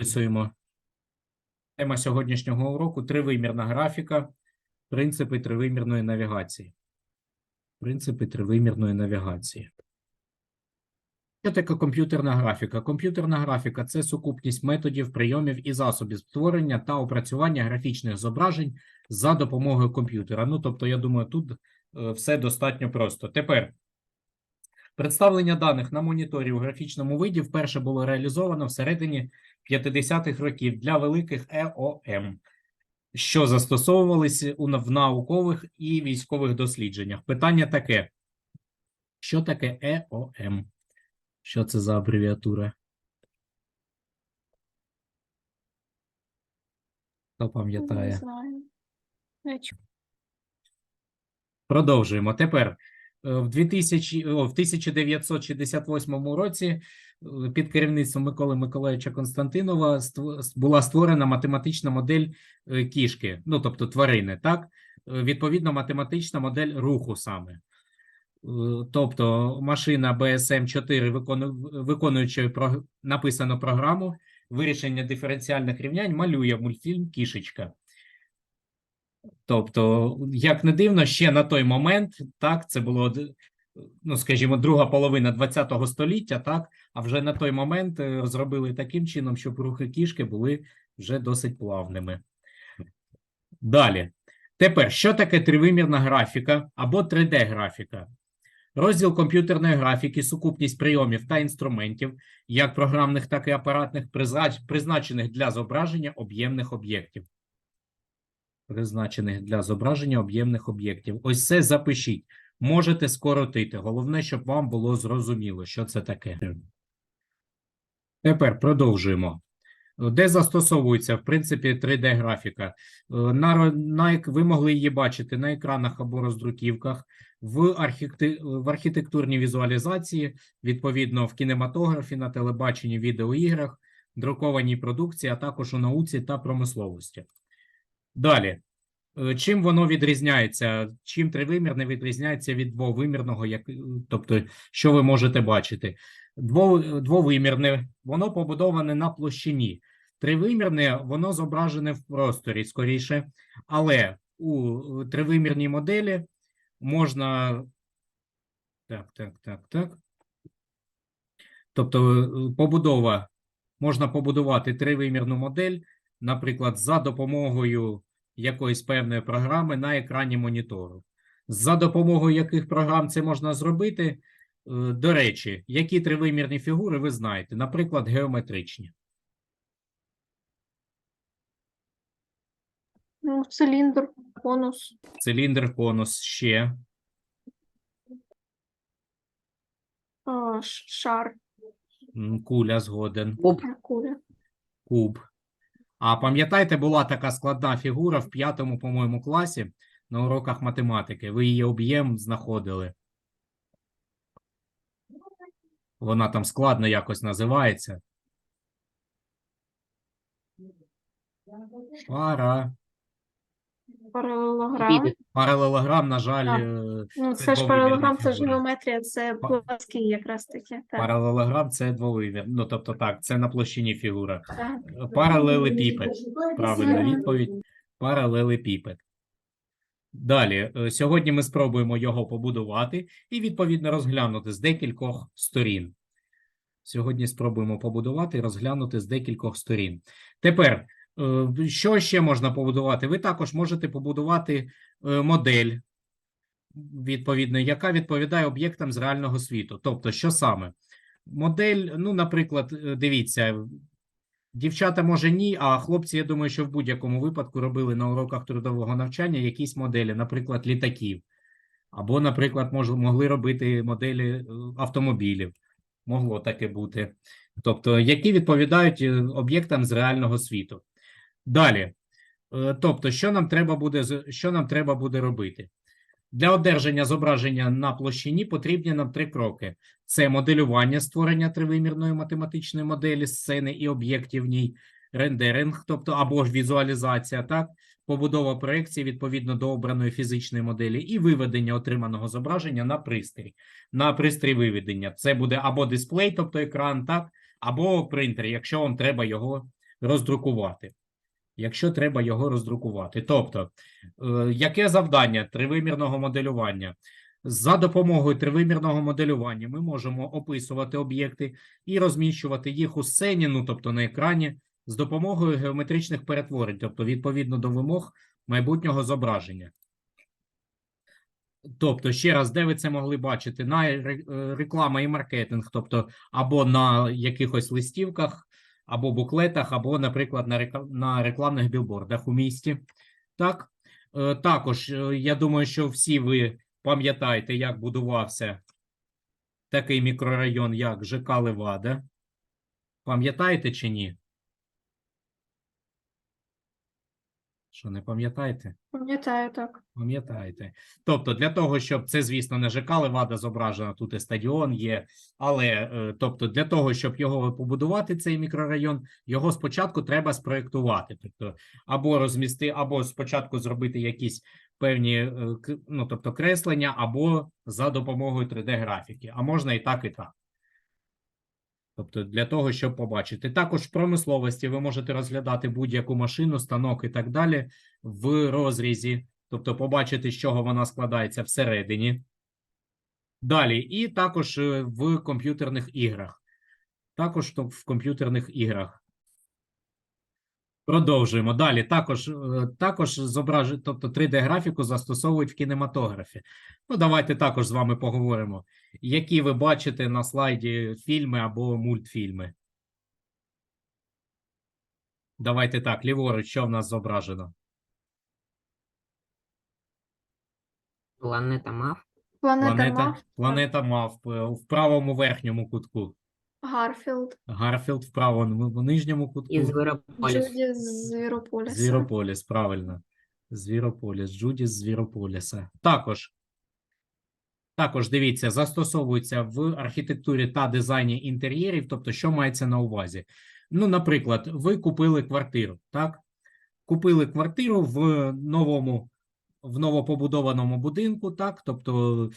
Записуємо. Тема сьогоднішнього уроку тривимірна графіка, принципи тривимірної навігації. Принципи тривимірної навігації. Що таке комп'ютерна графіка? Комп'ютерна графіка це сукупність методів, прийомів і засобів створення та опрацювання графічних зображень за допомогою комп'ютера. Ну, тобто, я думаю, тут е, все достатньо просто. Тепер Представлення даних на моніторі у графічному виді вперше було реалізовано всередині 50-х років для великих ЕОМ, що застосовувалися у в наукових і військових дослідженнях. Питання таке: що таке ЕОМ? Що це за абревіатура? Хто пам'ятає? Продовжуємо. Тепер в 2000, о, в 1968 році е, під керівництвом Миколи Миколаївича Константинова була створена математична модель е, кішки, ну тобто тварини, так? Е, Відповідно, математична модель руху саме. Е, Тобто машина BSM 4 викону- виконуючи написану програму вирішення диференціальних рівнянь, малює мультфільм Кішечка. Тобто, як не дивно, ще на той момент, так, це було, ну, скажімо, друга половина ХХ століття, так, а вже на той момент е, зробили таким чином, щоб рухи кішки були вже досить плавними. Далі. Тепер, що таке тривимірна графіка або 3D-графіка? Розділ комп'ютерної графіки, сукупність прийомів та інструментів, як програмних, так і апаратних, призначених для зображення об'ємних об'єктів призначених для зображення об'ємних об'єктів. Ось це запишіть. Можете скоротити. Головне, щоб вам було зрозуміло, що це таке. Тепер продовжуємо. Де застосовується, в принципі, 3D-графіка? Е, На, на, ви могли її бачити на екранах або роздруківках, в, архітекти, в архітектурній візуалізації, відповідно, в кінематографі, на телебаченні, відеоіграх, друкованій продукції, а також у науці та промисловості. Далі. Е, Чим воно відрізняється? Чим тривимірне відрізняється від двовимірного, як, е, тобто, що ви можете бачити? Дво, двовимірне, воно побудоване на площині. Тривимірне, воно зображене в просторі скоріше, але у е, тривимірній моделі можна. Так, так, так, так. Тобто, е, побудова, можна побудувати тривимірну модель, наприклад, за допомогою якоїсь певної програми на екрані монітору. За допомогою яких програм це можна зробити? Е, До речі, які тривимірні фігури ви знаєте, наприклад, геометричні. Ну, циліндр, конус, Циліндр, конус, ще шар, куля згоден, куля. куб. А пам'ятаєте, була така складна фігура в п'ятому, по-моєму, класі на уроках математики. Ви її об'єм знаходили. Вона там складно якось називається. Пара. Паралелограм. Паралелограм, на жаль, Так. е, Ну, це це ж паралелограм, це ж геометрія, це плоский якраз таки. Так, паралелограм це двовимір. Ну, тобто так, це на площині фігура. так. Паралелепіпед. Правильна відповідь. Паралелепіпед. Далі, е, сьогодні ми спробуємо його побудувати і, відповідно, розглянути з декількох сторін. Сьогодні спробуємо побудувати і розглянути з декількох сторін. Тепер, е, що ще можна побудувати? Ви також можете побудувати е, модель, відповідно, яка відповідає об'єктам з реального світу. Тобто, що саме? Модель, ну, наприклад, е, дивіться, Дівчата, може, ні, а хлопці, я думаю, що в будь-якому випадку робили на уроках трудового навчання якісь моделі, наприклад, літаків. Або, наприклад, могли робити моделі е, автомобілів. Могло таке бути. Тобто, які відповідають е, об'єктам з реального світу. Далі. Е, Тобто, що нам треба буде, що нам треба буде робити? Для одержання зображення на площині потрібні нам три кроки: це моделювання створення тривимірної математичної моделі сцени і об'єктів в ній, рендеринг, тобто або візуалізація, так, побудова проекції відповідно до обраної фізичної моделі, і виведення отриманого зображення на пристрій. На пристрій виведення. Це буде або дисплей, тобто екран, так, або принтер, якщо вам треба його роздрукувати. Якщо треба його роздрукувати. Тобто, е, яке завдання тривимірного моделювання? За допомогою тривимірного моделювання ми можемо описувати об'єкти і розміщувати їх у сцені, ну тобто на екрані, з допомогою геометричних перетворень, тобто відповідно до вимог майбутнього зображення. Тобто, ще раз, де ви це могли бачити? На е, реклама і маркетинг, тобто або на якихось листівках, або буклетах, або, наприклад, на, рекламних білбордах у місті. Так, Е, також е, я думаю, що всі ви пам'ятаєте, як будувався такий мікрорайон, як ЖК Левада. Пам'ятаєте чи ні? Що не пам'ятаєте? Пам'ятаю так. Пам'ятаєте. Тобто, для того, щоб це, звісно, не ЖК Левада зображена, тут і стадіон є. Але е, тобто, для того, щоб його побудувати, цей мікрорайон, його спочатку треба спроєктувати. Тобто, або розмісти, або спочатку зробити якісь певні е, ну, тобто, креслення, або за допомогою 3D-графіки. А можна і так, і так. Тобто для того, щоб побачити. Також в промисловості ви можете розглядати будь-яку машину, станок і так далі в розрізі, тобто побачити, з чого вона складається всередині. Далі, і також е, в комп'ютерних іграх. Також в комп'ютерних іграх. Продовжуємо. Далі також, е, також зображ... тобто 3D-графіку застосовують в кінематографі. Ну, давайте також з вами поговоримо. Які ви бачите на слайді фільми або мультфільми? Давайте так, ліворуч, що в нас зображено? Планета мав. Планета, Планета, Мав, планета мавп е, в правому верхньому кутку. Гарфілд, Гарфілд в правому нижньому кутку. І Зверополіс. Джуді з Звірополіса. Звірополіс, правильно. Звірополіс, Джудіс Звірополіса. Також, також дивіться, застосовується в архітектурі та дизайні інтер'єрів. Тобто, що мається на увазі? Ну, наприклад, ви купили квартиру, так? Купили квартиру в новому, в новопобудованому будинку, так? Тобто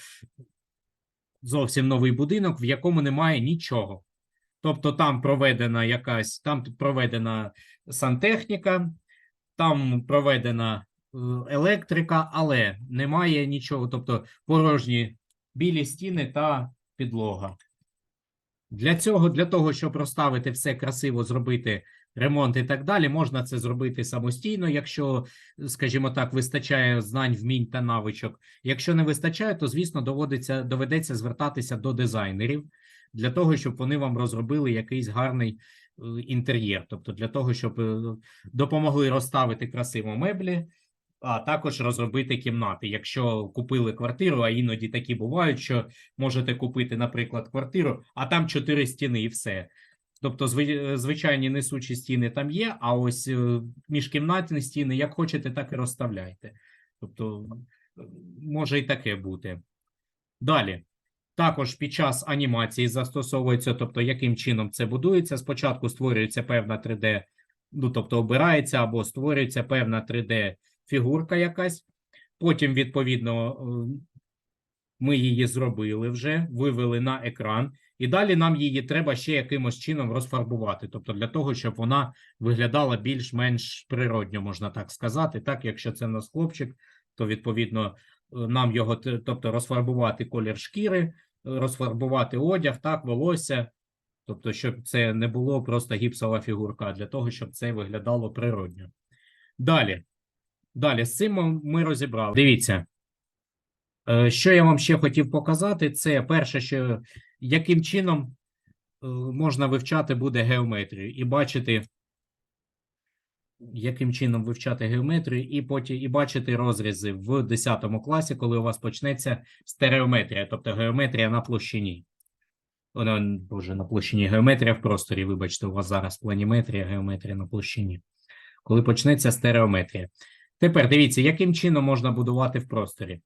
зовсім новий будинок, в якому немає нічого. Тобто там проведена якась, там проведена сантехніка, там проведена е, електрика, але немає нічого, тобто порожні білі стіни та підлога. Для цього, для того, щоб розставити все красиво, зробити ремонт і так далі, можна це зробити самостійно, якщо, скажімо так, вистачає знань, вмінь та навичок. Якщо не вистачає, то, звісно, доводиться, доведеться звертатися до дизайнерів для того, щоб вони вам розробили якийсь гарний е, інтер'єр, тобто для того, щоб е, допомогли розставити красиво меблі, а також розробити кімнати. Якщо купили квартиру, а іноді такі бувають, що можете купити, наприклад, квартиру, а там чотири стіни і все. Тобто, е, звичайні несучі стіни там є, а ось е, міжкімнатні стіни, як хочете, так і розставляйте. Тобто, може і таке бути. Далі. Також під час анімації застосовується, тобто, яким чином це будується. Спочатку створюється певна 3D, ну тобто обирається або створюється певна 3D-фігурка якась. Потім, відповідно, е, ми її зробили вже, вивели на екран, і далі нам її треба ще якимось чином розфарбувати. Тобто, для того, щоб вона виглядала більш-менш природньо, можна так сказати. Так, якщо це в нас хлопчик, то відповідно е, нам його, тобто розфарбувати колір шкіри, е, розфарбувати одяг, так, волосся. Тобто, щоб це не було просто гіпсова фігурка, для того, щоб це виглядало природньо. Далі. Далі, з цим ми- розібрали. Дивіться. Е, Що я вам ще хотів показати, це перше, що яким чином е, можна вивчати буде геометрію і бачити, яким чином вивчати геометрію, і потім і бачити розрізи в 10 класі, коли у вас почнеться стереометрія, тобто геометрія на площині. Вона, боже, на площині геометрія в просторі. Вибачте, у вас зараз планіметрія, геометрія на площині. Коли почнеться стереометрія. Тепер дивіться, яким чином можна будувати в просторі.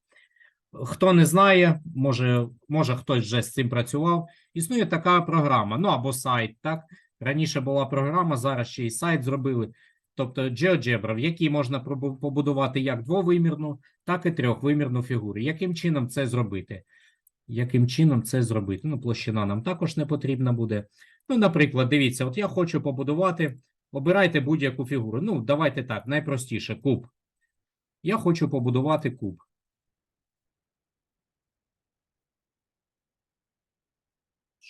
Хто не знає, може, може хтось вже з цим працював. Існує така програма, ну або сайт, так? Раніше була програма, зараз ще й сайт зробили. Тобто GeoGebra, в якій можна побудувати як двовимірну, так і трьохвимірну фігуру. Яким чином це зробити? Яким чином це зробити? Ну, площина нам також не потрібна буде. Ну, наприклад, дивіться, от я хочу побудувати Обирайте будь-яку фігуру. Ну, давайте так, найпростіше куб. Я хочу побудувати куб.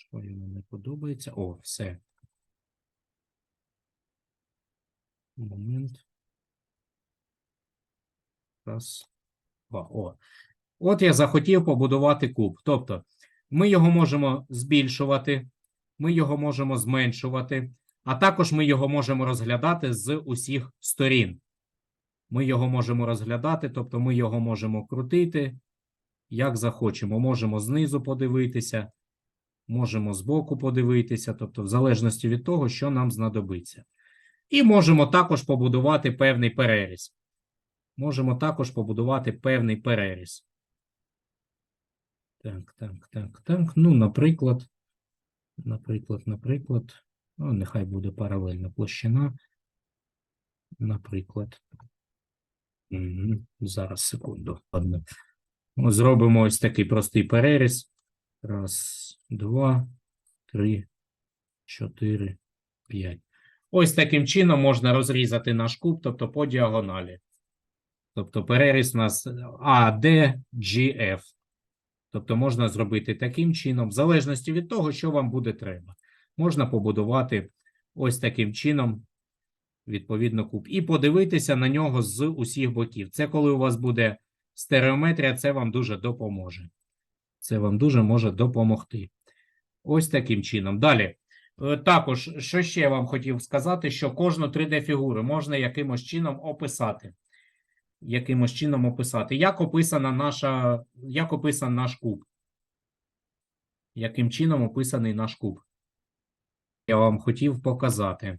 Що йому не подобається? О, все. Момент. Раз, два. О. От я захотів побудувати куб. Тобто, ми його можемо збільшувати, ми його можемо зменшувати, а також ми його можемо розглядати з усіх сторін. Ми його можемо розглядати, тобто ми його можемо крутити, як захочемо. Можемо знизу подивитися, можемо збоку подивитися, тобто, в залежності від того, що нам знадобиться. І можемо також побудувати певний переріз. Можемо також побудувати певний переріз. Так, так, так, так. Ну, наприклад, наприклад, наприклад, ну, нехай буде паралельна площина. Наприклад. Угу. Зараз, секунду. Ладно. Ну, Зробимо ось такий простий переріз. Раз, два, три, чотири, п'ять. Ось таким чином можна розрізати наш куб, тобто по діагоналі. Тобто переріз у нас ADGF. Тобто можна зробити таким чином, в залежності від того, що вам буде треба. Можна побудувати ось таким чином, відповідно, куб. І подивитися на нього з усіх боків. Це коли у вас буде стереометрія, це вам дуже допоможе. Це вам дуже може допомогти. Ось таким чином. Далі. Е, Також, що ще я вам хотів сказати, що кожну 3D-фігуру можна якимось чином описати. Якимось чином описати. Як описана наша, як описан наш куб? Яким чином описаний наш куб? Я вам хотів показати.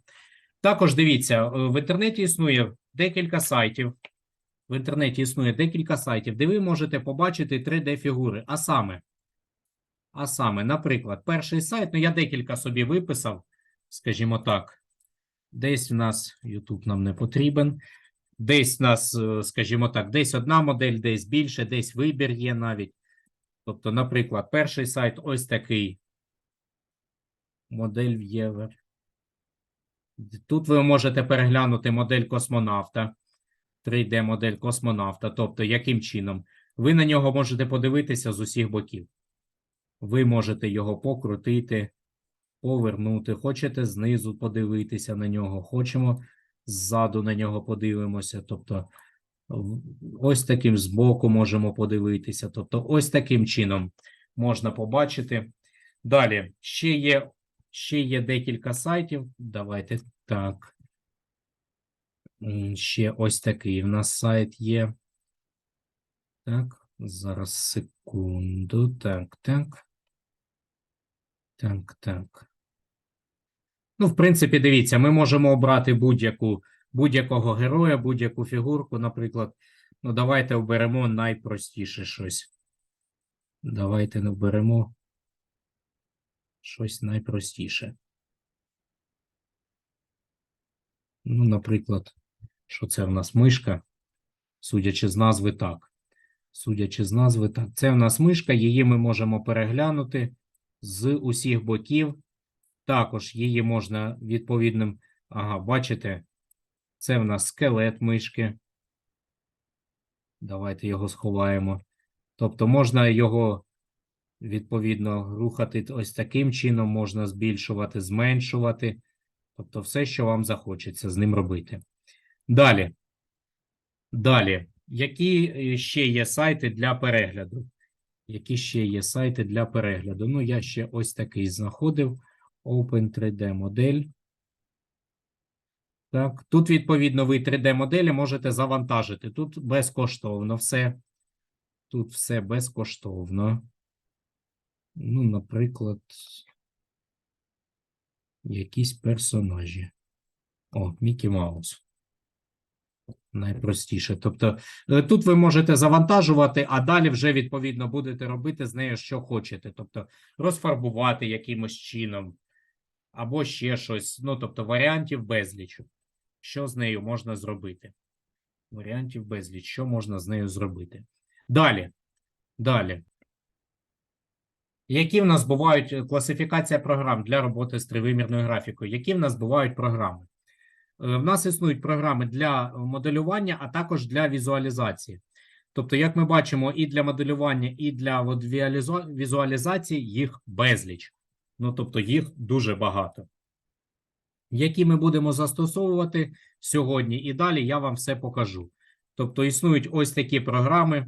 Також дивіться, е, в інтернеті існує декілька сайтів. В інтернеті існує декілька сайтів, де ви можете побачити 3D-фігури. А саме, а саме, наприклад, перший сайт, ну я декілька собі виписав, скажімо так. Десь в нас YouTube нам не потрібен. Десь в нас, е, скажімо так, десь одна модель, десь більше, десь вибір є навіть. Тобто, наприклад, перший сайт ось такий. Модель В'євер. Тут ви можете переглянути модель космонавта. 3D-модель космонавта. Тобто, яким чином? Ви на нього можете подивитися з усіх боків. Ви можете його покрутити, повернути. Хочете знизу подивитися на нього. Хочемо ззаду на нього подивимося. Тобто, ось таким збоку можемо подивитися. Тобто, ось таким чином можна побачити. Далі ще є, ще є декілька сайтів. Давайте так. Ще ось такий в нас сайт є. Так, зараз секунду. Так, так. Так, так. Ну, в принципі, дивіться, ми можемо обрати будь-яку будь-якого героя, будь-яку фігурку, наприклад. Ну, давайте оберемо найпростіше щось. Давайте оберемо щось найпростіше. Ну, наприклад, що це в нас мишка, судячи з назви так. Судячи з назви так. Це в нас мишка, її ми можемо переглянути з усіх боків. Також її можна відповідним. Ага, бачите, це в нас скелет мишки. Давайте його сховаємо. Тобто можна його відповідно рухати ось таким чином, можна збільшувати, зменшувати. Тобто все, що вам захочеться з ним робити. Далі. Далі. Які е, ще є сайти для перегляду? Які ще є сайти для перегляду? Ну, я ще ось такий знаходив. Open 3D модель. Так, тут, відповідно, ви 3D-моделі можете завантажити. Тут безкоштовно все. Тут все безкоштовно. Ну, наприклад, якісь персонажі. О, Мікі Маус. Найпростіше. Тобто, е, тут ви можете завантажувати, а далі вже, відповідно, будете робити з нею, що хочете. Тобто, розфарбувати якимось чином, або ще щось. Ну, тобто, варіантів безліч. Що з нею можна зробити? Варіантів безліч. Що можна з нею зробити? Далі. Далі. Які в нас бувають е, класифікація програм для роботи з тривимірною графікою? Які в нас бувають програми? В нас існують програми для моделювання, а також для візуалізації. Тобто, як ми бачимо, і для моделювання, і для візуалізації їх безліч. Ну, тобто, їх дуже багато. Які ми будемо застосовувати сьогодні і далі, я вам все покажу. Тобто, існують ось такі програми,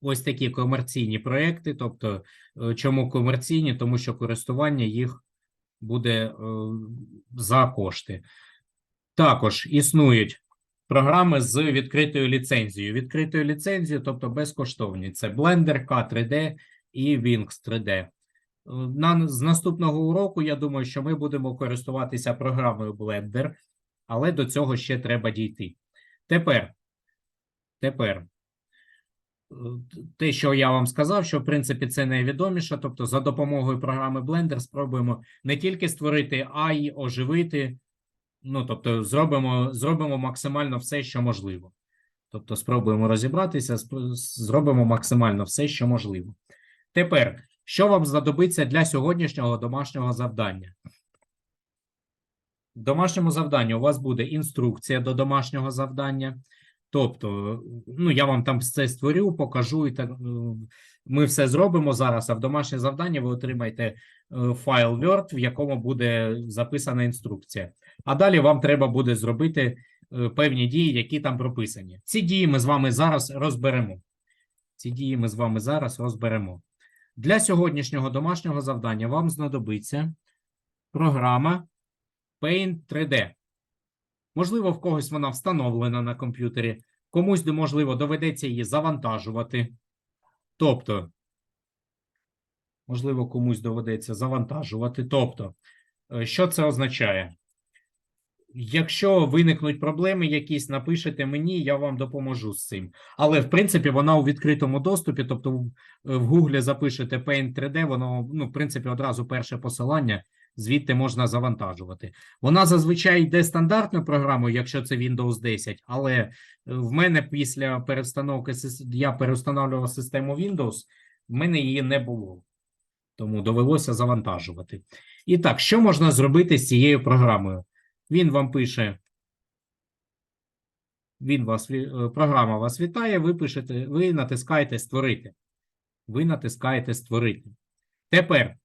ось такі комерційні проекти. Тобто, е, чому комерційні? Тому що користування їх буде е, за кошти. Також існують програми з відкритою ліцензією. Відкритою ліцензією, тобто безкоштовні. Це Blender, K3D і Wings 3D. Е, На, з наступного уроку, я думаю, що ми будемо користуватися програмою Blender, але до цього ще треба дійти. Тепер, тепер, те, що я вам сказав, що в принципі це найвідоміше, тобто за допомогою програми Blender спробуємо не тільки створити, а й оживити. Ну, тобто, зробимо, зробимо максимально все, що можливо. Тобто, спробуємо розібратися, зробимо максимально все, що можливо. Тепер, що вам знадобиться для сьогоднішнього домашнього завдання? В домашньому завданні у вас буде інструкція до домашнього завдання. Тобто, ну, я вам там все створю, покажу і так. е, Ми все зробимо зараз, а в домашнє завдання ви отримаєте е, файл Word, в якому буде записана інструкція. А далі вам треба буде зробити е, певні дії, які там прописані. Ці дії ми з вами зараз розберемо. Ці дії ми з вами зараз розберемо. Для сьогоднішнього домашнього завдання вам знадобиться програма Paint 3D. Можливо, в когось вона встановлена на комп'ютері, комусь, можливо, доведеться її завантажувати. Тобто, можливо, комусь доведеться завантажувати. Тобто, е, що це означає? Якщо виникнуть проблеми якісь, напишете мені, я вам допоможу з цим. Але в принципі вона у відкритому доступі, тобто в- в Гуглі запишете Paint 3D, воно, ну, в принципі, одразу перше посилання, звідти можна завантажувати. Вона зазвичай йде стандартною програмою, якщо це Windows 10, але е, в мене після перестановки я переустановлював систему Windows, в мене її не було. Тому довелося завантажувати. І так, що можна зробити з цією програмою? Він вам пише. Він вас е, програма вас вітає. Ви пишете, ви натискаєте створити. Ви натискаєте створити. Тепер,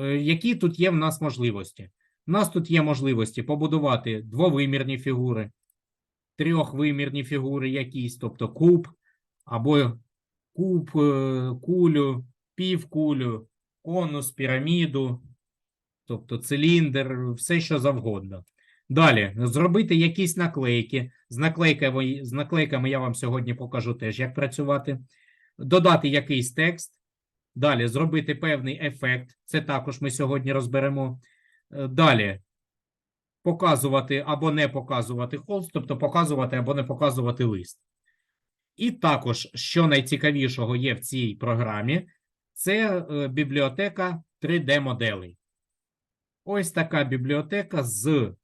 які тут є в нас можливості? У нас тут є можливості побудувати двовимірні фігури, трьохвимірні фігури якісь, тобто куб, або куб, е, кулю, півкулю, конус, піраміду, тобто циліндр, все що завгодно. Далі зробити якісь наклейки. З наклейками, з наклейками я вам сьогодні покажу теж, як працювати. Додати якийсь текст. Далі зробити певний ефект. Це також ми сьогодні розберемо. Е, Далі показувати або не показувати холст, тобто показувати або не показувати лист. І також, що найцікавішого є в цій програмі, це е, бібліотека 3D-моделей. Ось така бібліотека з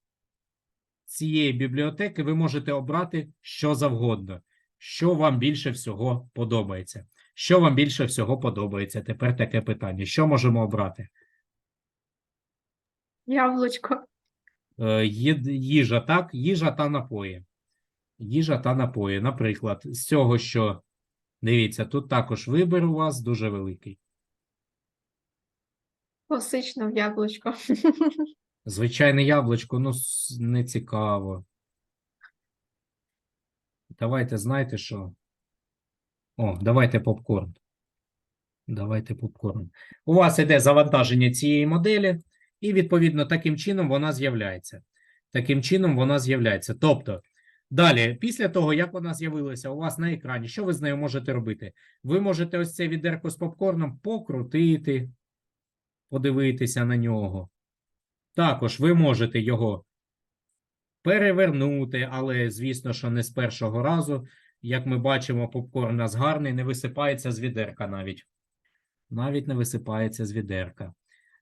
цієї бібліотеки ви можете обрати що завгодно, що вам більше всього подобається. Що вам більше всього подобається? Тепер таке питання. Що можемо обрати? Яблучко. Е, Їжа, так? Їжа та напої. Їжа та напої. Наприклад, з цього, що дивіться, тут також вибір у вас дуже великий. Класично в яблучко. Звичайне яблучко, ну, с- не цікаво. Давайте, знаєте що? О, давайте попкорн. Давайте попкорн. У вас іде завантаження цієї моделі, і, відповідно, таким чином вона з'являється. Таким чином вона з'являється. Тобто, далі, після того, як вона з'явилася у вас на екрані, що ви з нею можете робити? Ви можете ось це відерко з попкорном покрутити, подивитися на нього. Також ви можете його перевернути, але, звісно, що не з першого разу. Як ми бачимо, попкорн у нас гарний, не висипається з відерка навіть. Навіть не висипається з відерка.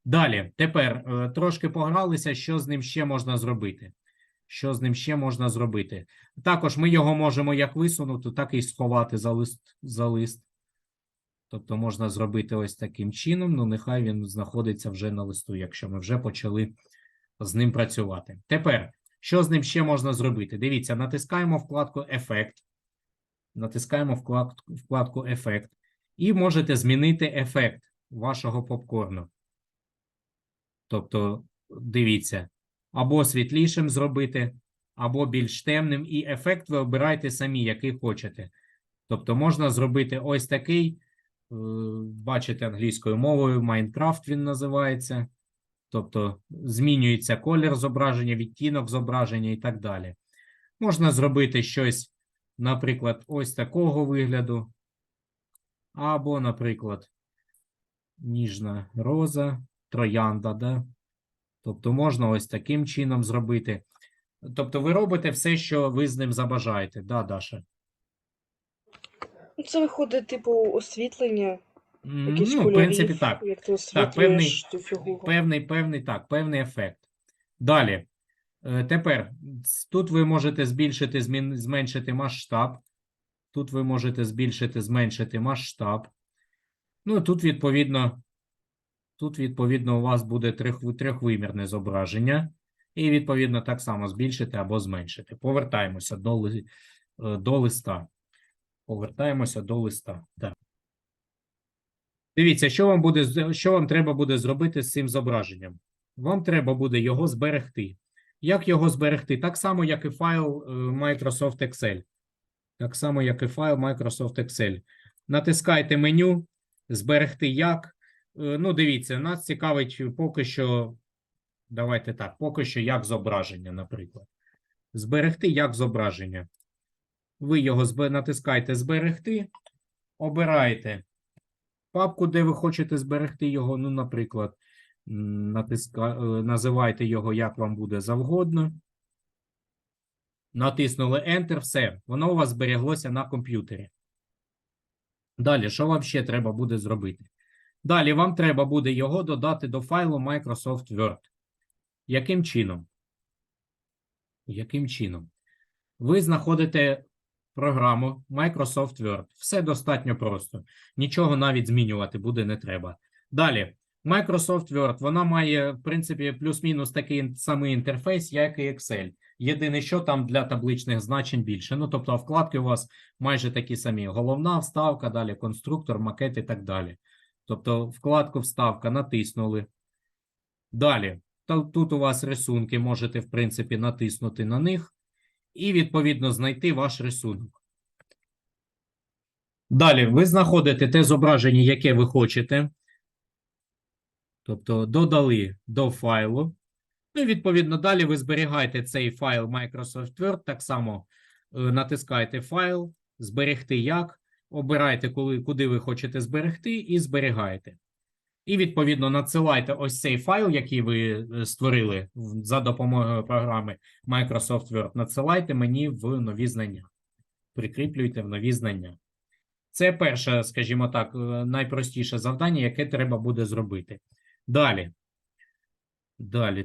Далі, тепер е, трошки погралися, що з ним ще можна зробити. Що з ним ще можна зробити? Також ми його можемо як висунути, так і сховати за лист. За лист. Тобто можна зробити ось таким чином, ну нехай він знаходиться вже на листу, якщо ми вже почали з ним працювати. Тепер, Що з ним ще можна зробити? Дивіться, натискаємо вкладку Ефект. Натискаємо вкладку, вкладку Ефект. І можете змінити ефект вашого попкорну. Тобто, дивіться, або світлішим зробити, або більш темним, і ефект ви обираєте самі, який хочете. Тобто, можна зробити ось такий, е, бачите англійською мовою, Майнкрафт він називається. Тобто, змінюється колір зображення, відтінок зображення і так далі. Можна зробити щось, наприклад, ось такого вигляду. Або, наприклад, ніжна роза, троянда, да? Тобто можна ось таким чином зробити. Тобто ви робите все, що ви з ним забажаєте. Да, Даша? Ну, Це виходить, типу, освітлення, якісь Ну, в принципі, так. як ти Так, певний, фігуру. певний, певний, так, певний ефект. Далі. Е, Тепер тут ви можете збільшити, зменшити масштаб. Тут ви можете збільшити, зменшити масштаб. Ну, тут, відповідно, тут, відповідно, у вас буде трьох, трьохвимірне зображення. І, відповідно, так само збільшити або зменшити. Повертаємося до, е, до листа. Повертаємося до листа. Так. Дивіться, що вам буде що вам треба буде зробити з цим зображенням. Вам треба буде його зберегти. Як його зберегти? Так само, як і файл е, Microsoft Excel. Так само, як і файл Microsoft Excel. Натискайте меню, зберегти як. Е, Ну, дивіться, нас цікавить поки що. Давайте так, поки що як зображення, наприклад. Зберегти як зображення. Ви його натискаєте зберегти, обираєте папку, де ви хочете зберегти його. Ну, наприклад, натиска... е, називайте його як вам буде завгодно. Натиснули Enter, все, воно у вас збереглося на комп'ютері. Далі, що вам ще треба буде зробити? Далі вам треба буде його додати до файлу Microsoft Word. Яким чином? Яким чином? Ви знаходите програму Microsoft Word. Все достатньо просто. Нічого навіть змінювати буде не треба. Далі, Microsoft Word, вона має, в принципі, плюс-мінус такий самий інтерфейс, як і Excel. Єдине, що там для табличних значень більше. Ну, тобто, вкладки у вас майже такі самі: головна вставка, далі конструктор, макет і так далі. Тобто, вкладку вставка натиснули. Далі, тут у вас рисунки, можете, в принципі, натиснути на них і, відповідно, знайти ваш рисунок. Далі, ви знаходите те зображення, яке ви хочете. Тобто, додали до файлу. Ну, і, відповідно, далі ви зберігаєте цей файл Microsoft Word, так само е, натискаєте файл, зберегти як, обираєте, коли, куди ви хочете зберегти, і зберігаєте. І, відповідно, надсилайте ось цей файл, який ви е, створили за допомогою програми Microsoft Word. Надсилайте мені в нові знання. Прикріплюйте в нові знання. Це перше, скажімо так, е, найпростіше завдання, яке треба буде зробити. Далі. Далі.